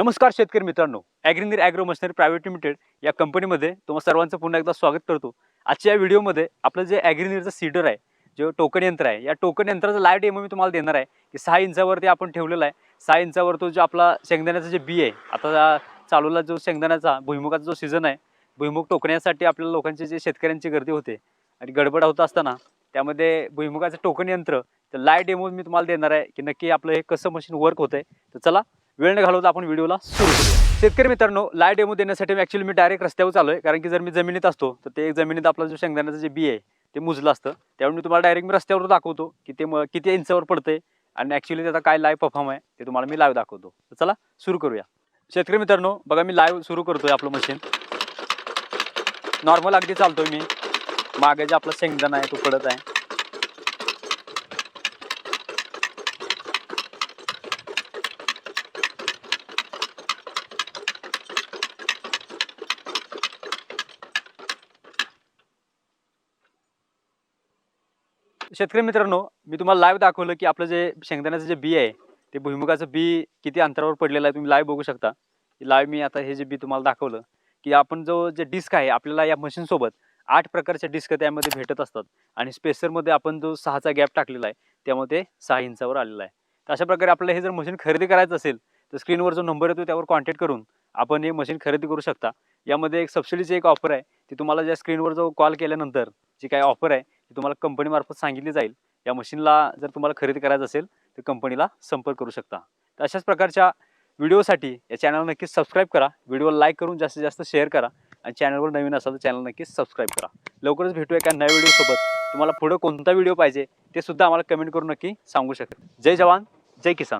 नमस्कार शेतकरी मित्रांनो. ॲग्रिनिर ॲग्रो मशनरी प्रायव्हेट लिमिटेड या कंपनीमध्ये तुम्हा सर्वांचं पुन्हा एकदा स्वागत करतो. आजच्या या व्हिडिओमध्ये आपलं जे ॲग्रिनिरचं सीडर आहे जे टोकन यंत्र आहे या टोकन यंत्राचं लाईव्ह डेमो मी तुम्हाला देणार आहे की सहा इंचावरती आपण ठेवलेला आहे. सहा इंचावर तो जो आपला शेंगदाण्याचं जे बी आहे आता जा- चालूला जो शेंगदाण्याचा भुईमुगाचा जो सीझन आहे भुईमुग टोकण्यासाठी आपल्याला लोकांची जे शेतकऱ्यांची गर्दी होते आणि गडबड होत असताना त्यामध्ये भुईमुगाचं टोकन यंत्र तर लाईव्ह डेमो मी तुम्हाला देणार आहे की नक्की आपलं हे कसं मशीन वर्क होतं आहे तर चला वेळ न घालवता आपण व्हिडिओला सुरू करूया. शेतकरी मित्रांनो लाय डेमो देण्यासाठी मी ॲक्च्युली मी डायरेक्ट रस्त्यावर चालू आहे कारण की जर मी जमिनीत असतो तर ते जमिनीत आपलं जो शेंगदाण्याचं जे बी आहे ते मुजलं असतं. त्यामुळे मी तुम्हाला डायरेक्ट मी रस्त्यावर दाखवतो की ते म- किती इंचावर पडतंय आणि ॲक्च्युली त्याचा काय लाईव्ह परफॉर्म आहे ते तुम्हाला मी लाईव्ह दाखवतो. तर चला सुरू करूया. शेतकरी मित्रांनो बघा मी लाईव्ह सुरू करतोय आपलं मशीन नॉर्मल अगदी चालतोय मी. मागे जे आपला शेंगदाणा आहे तो पडत आहे. शेतकरी मित्रांनो मी तुम्हाला लाईव्ह दाखवलं की आपलं जे शेंगदाण्याचं जे बी आहे ते भुईमुगाचं बी किती अंतरावर पडलेलं आहे तुम्ही लाईव्ह बघू शकता. लाईव्ह मी आता हे जे बी तुम्हाला दाखवलं की आपण जो जे डिस्क आहे आपल्याला या मशीनसोबत आठ प्रकारचे डिस्क त्यामध्ये भेटत असतात. आणि स्पेसरमध्ये आपण जो सहाचा गॅप टाकलेला आहे त्यामध्ये सहा इंचावर आलेला आहे. तर अशा प्रकारे आपल्याला हे जर मशीन खरेदी करायचं असेल तर स्क्रीनवर जो नंबर येतो त्यावर कॉन्टॅक्ट करून आपण हे मशीन खरेदी करू शकता. यामध्ये एक सबसिडीची एक ऑफर आहे ती तुम्हाला ज्या स्क्रीनवर जो कॉल केल्यानंतर जी काही ऑफर आहे ती तुम्हाला कंपनीमार्फत सांगितली जाईल. या मशीनला जर तुम्हाला खरेदी करायचं असेल तर कंपनीला संपर्क करू शकता. तर अशाच प्रकारच्या व्हिडिओसाठी या चॅनल नक्कीच सबस्क्राईब करा. व्हिडिओला लाईक करून जास्तीत जास्त शेअर करा. आणि चॅनलवर नवीन असाल तर चॅनल नक्कीच सबस्क्राईब करा. लवकरच भेटूया एका नव्या व्हिडिओसोबत तुम्हाला पुढं कोणता व्हिडिओ पाहिजे ते सुद्धा आम्हाला कमेंट करून नक्की सांगू शकता. जय जवान जय किसान.